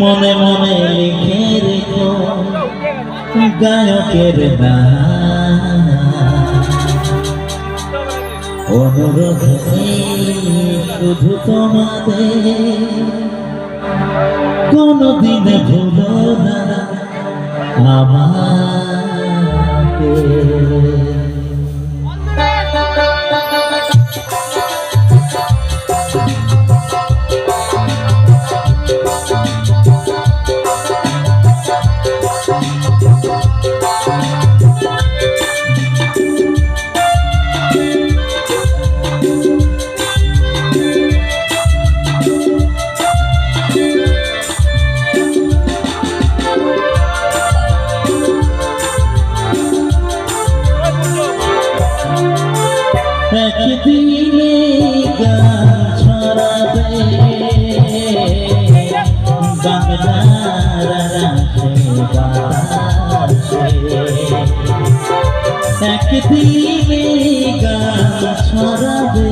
মনে মনে লিখে রেখো গায়কের অনুরোধ শুধু তোমাদের? কোনদিন ভুলো না আমাকে। একদিনে গান ছড়াবে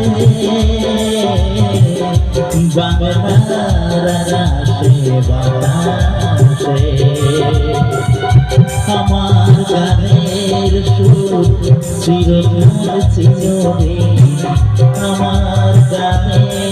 বাংলার রাশে বাতাসে। আমার গানের সুর চিরকাল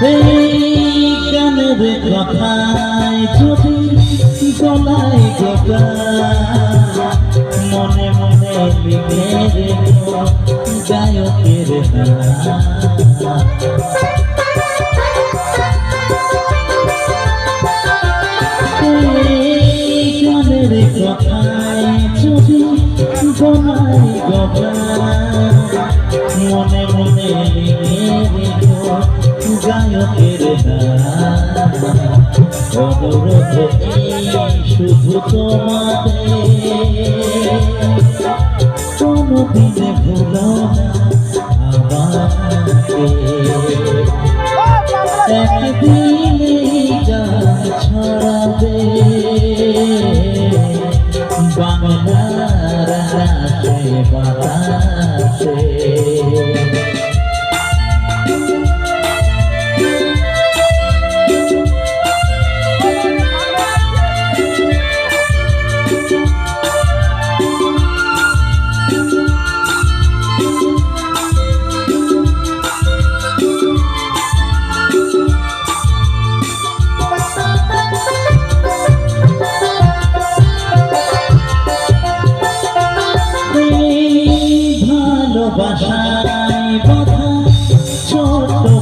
এই গানের কথায় যদি গলায় গোটা মনে মনে লিখে রেখো গায়কের গানের কথায় যদি গলায় গোটা মনে নাম অনুরোধ শুধু তোমাদের। কোনদিনে ভুলো একদিনে ছড়াবে বাতাসে।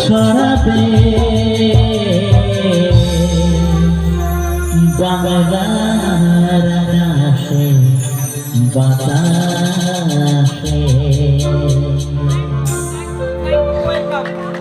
ছড়াবে। বাংলার আকাশে বাতাসে।